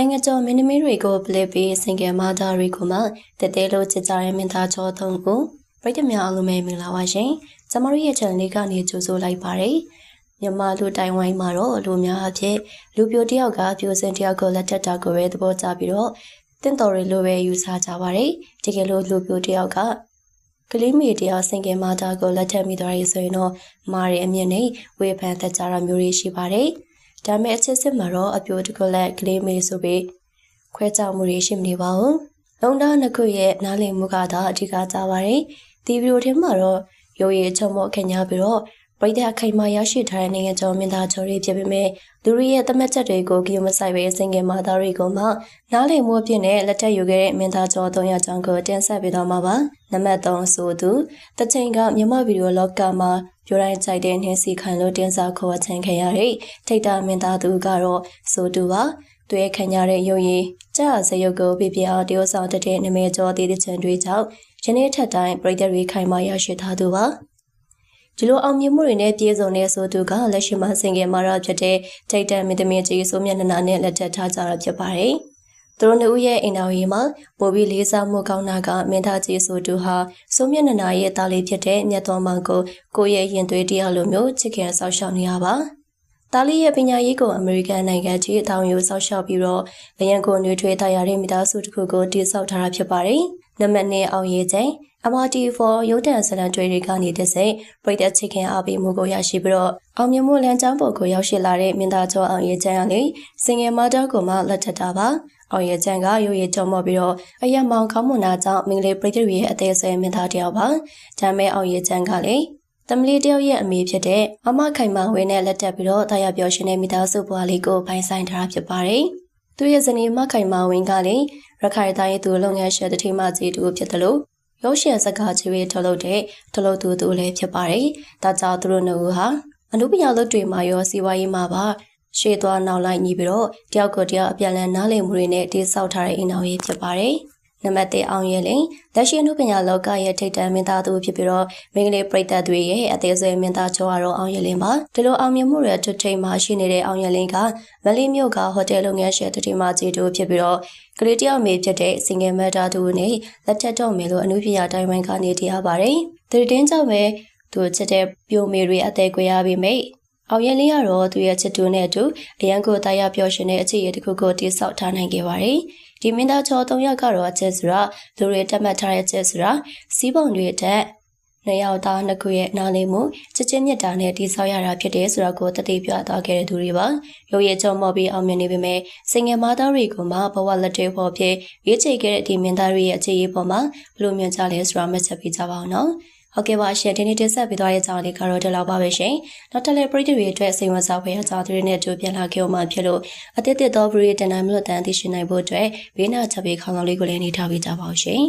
နိုင်ငံကျော်မင်းသမီးတွေကိုပလက်ပြီးစင်ကယ်မာသားတွေကိုမှတတဲလို့ချစ်ကြတဲ့မင်းသားချောသုံးကိုပရိသတ်များအားလုံးပဲမင်္ဂလာပါရှင်။ကျမတို့ရဲ့ channel လေးကနေကြိုဆိုလိုက်ပါရစေ။မြန်မာလူတိုင်ဝိုင်းမှာတော့လူများအဖြစ်လူပြိုတယောက်ကပြိုစင်တယောက်ကိုလက်ထက်တာကိုပဲသဘောကျပြီးတော့တင့်တော်ရီလိုပဲယူဆကြပါရစေ။တကယ်လို့လူပြိုတယောက်ကကလေးမေတယောက်စင်ကယ်မာသားကိုလက်ထက်မိသွားရဆိုရင်တော့မားရဲ့အမြင့်နဲ့ဝေဖန်သက်ကြတာမျိုးတွေရှိပါတယ်။ ဒါမဲ့အချစ်စစ်မှာတော့အပြိုတကလက်ကလေးမေဆိုပြီးခွဲခြားမှုတွေရှိမနေပါဘူး။လုံသားနှစ်ခုရဲ့နားလည်မှုကသာအဓိကကြပါတယ်။ဒီဗီဒီယိုထဲမှာတော့ရိုးရီချုံမော့ခင်ညာပြီးတော့ ပရိသတ်ခိုင်မာရရှိထားတဲ့နိုင်ငံကျော်မင်းသားကျော်တွေဖြစ်ပေမဲ့လူတွေရဲ့တမက်ချက်တွေကိုဂီယိုမဆိုင်ပဲစင်ကင်မာသားတွေကိုမှနားလည်မှုအဖြစ်နဲ့လက်ထက်ယူခဲ့တဲ့မင်းသားကျော်300ကျောင်းကိုတင်ဆက်ပေးတော့မှာပါနံပါတ်3ဆိုသူတချိန်ကမြန်မာဗီဒီယိုလောကမှာပြောတိုင်းကြိုက်တဲ့နှင်းစီခံလို့တင်ဆက်ခေါ်ချင်ခဲ့ရတဲ့ထိတ်တာမင်းသားသူကတော့ဆိုသူပါသူရဲ့ခံရတဲ့ရုပ်ရည်ကြာစရုပ်ကိုပြပြအောင်တရုပ်ဆောင်တဲ့နမဲကျော်တည်တဲ့ချင်တွေကြောင့်ယနေ့ထက်တိုင်းပြည်သက်တွေခိုင်မာရရှိထားသူပါ ဒီလိုအောင်မြင်မှုတွေနဲ့ပြည့်စုံတဲ့ဆိုသူကလက်ရှိမှာစင်ကယ်မာရဖြစ်တဲ့ထိတ်တန်မင်းသမီးကြီးဆိုမျက်နှာနဲ့လက်ထပ်ထားကြတာဖြစ်ပါတယ်။သူတို့နှစ်ဦးရဲ့အိမ်တော်ကြီးမှာပိုပြီးလေးစားမှုကောင်းတာကမင်းသားကြီးဆိုသူဟာဆိုမျက်နှာရဲ့သားလေးဖြစ်တဲ့မြတ်တော်မောင်ကိုကိုယ့်ရဲ့ရင်သွေးတရားလိုမျိုးချစ်ခင်ဆောက်ရှောက်နေရပါ။တာလီရဲ့ပညာရေးကိုအမေရိကန်နိုင်ငံကြီးအထောင်ယူဆောက်ရှောက်ပြီးတော့လျံကိုနှွေးထွေးတရားတဲ့မိသားစုတစ်ခုကိုတည်ဆောက်ထားတာဖြစ်ပါတယ်။ နံပါတ်2အောင်ရေးချိန် MRT4 ရုပ်တံဇလံတွေတွေကနေတစိပြည်သက်ချစ်ခင်အားပေးမှုကိုရရှိပြီးတော့အောင်မြင်မှုလမ်းကြောင်းပေါ်ကိုရောက်ရှိလာတဲ့မင်းသားကျော်အောင်ရဲ့ချမ်းကနေစင်ငယ်မတော်ကိုမှလက်ထပ်တာပါအောင်ရဲ့ချမ်းကရုပ်ရည်ကြော်မော့ပြီးတော့အယက်မောင်ကောင်းမွန်တာကြောင့်မင်္ဂလေးပြည်သက်ရဲ့အသေးဆွဲမင်းသားတယောက်ပါဒါမဲ့အောင်ရဲ့ချမ်းကလည်းတမလီတယောက်ရဲ့အမေဖြစ်တဲ့မမခိုင်မဝင်းနဲ့လက်ထပ်ပြီးတော့တာယာပြောရှင်တဲ့မိသားစုဘွားလေးကိုပိုင်ဆိုင်ထားဖြစ်ပါတယ် သူရဲ့ဇနီးမခိုင်မဝင်းကလည်းရခိုင်တိုင်းသူလုပ်ငန်းရှင်တတိမကြီးတူဖြစ်တယ်လို့ရုပ်ရှင်စကားချွေထုတ်လုပ်တဲ့ထုတ်လုပ်သူသူလည်းဖြစ်ပါတယ်။ဒါကြောင့်သူတို့နှစ်ဦးဟာအနုပညာလုပ်တွေမှာရောစီးပွားရေးမှာပါရှေ့သွားနောက်လိုက်ညီပြီးတော့တယောက်ကိုတယောက်အပြန်လည်နားလည်မှုတွေနဲ့တိစောက်ထားတဲ့အိမ်တော်ရေးဖြစ်ပါတယ်။ နံပါတ်1အောင်ရဲလင်လက်ရှိအနုပညာလောကရဲ့ထိပ်တန်းမင်းသားသူဖြစ်ပြီးတော့မင်္ဂလိပရိသတ်တွေရဲ့အသေးဆွဲမင်းသားချောကတော့အောင်ရဲလင်ပါဒီလိုအောင်မြင်မှုတွေထွတ်ထိပ်မှာရှိနေတဲ့အောင်ရဲလင်ကမလေးမြို့ကဟိုတယ်လုပ်ငန်းရှင်တတိမကြီးတို့ဖြစ်ပြီးတော့ကလေးတယောက်မေဖြစ်တဲ့စင်ငယ်မတ်တာသူနဲ့လက်ထက်တော့မယ်လို့အနုပညာတိုင်းဝိုင်းကနေတရားပါတယ်ဒီတင်းကြောင့်ပဲသူချစ်တဲ့ပြိုမေတွေအသေးကွေရပြီမိတ်အောင်ရင်လေးကတော့သူရဲ့ချစ်သူနဲ့အတူအရန်ကိုတရားပြောရှင်တဲ့အခြေအနေတစ်ခုကိုတိစောက်ထားနိုင်ခဲ့ပါတယ်။ ဒီမင်းသားချော၃ယောက်ကတော့အချက်ဆိုတာလူတွေတက်မှတ်ထားတဲ့ချက်ဆိုတာစီးပုံတွေတက်နှစ်ယောက်သားနှစ်ခုရဲ့နားလည်မှုချစ်ချင်းမြတ်တာနဲ့တိဆောက်ရတာဖြစ်တယ်ဆိုတော့ကိုတတိပြသွားခဲ့တဲ့သူတွေပါ။ရုပ်ရည်ချုံမော်ပြီးအောင်မြင်နေပေမဲ့စင်ငယ်မသားတွေကမှဘဝလက်တွေပေါ်ဖြစ်ရွေးချယ်ခဲ့တဲ့ဒီမင်းသားတွေရဲ့အခြေအပေါ်မှာဘလို့မြင်ကြလဲဆိုတာမှတ်ချက်ပေးကြပါအောင်နော်။ ဟုတ်ကဲ့ပါရှင်ဒီနေ့တင်ဆက်ပေးသွားတဲ့ကြောင်းလေးကတော့ဒီလောက်ပါပဲရှင်နောက်ထပ်လည်းပရိသတ်တွေအတွက်စိတ်ဝင်စားဖွယ်ရာကြောင်းတွေနဲ့အတူပြန်လာခဲ့အောင်မှဖြစ်လို့အသစ်သစ်သောပရိသတ်တန်နိုင်မလို့တန်သိရှိနိုင်ဖို့အတွက်ဘေးနာချက်ပေးခေါင်းဆောင်လေးကိုလည်းနေထားပေးကြပါဦးရှင်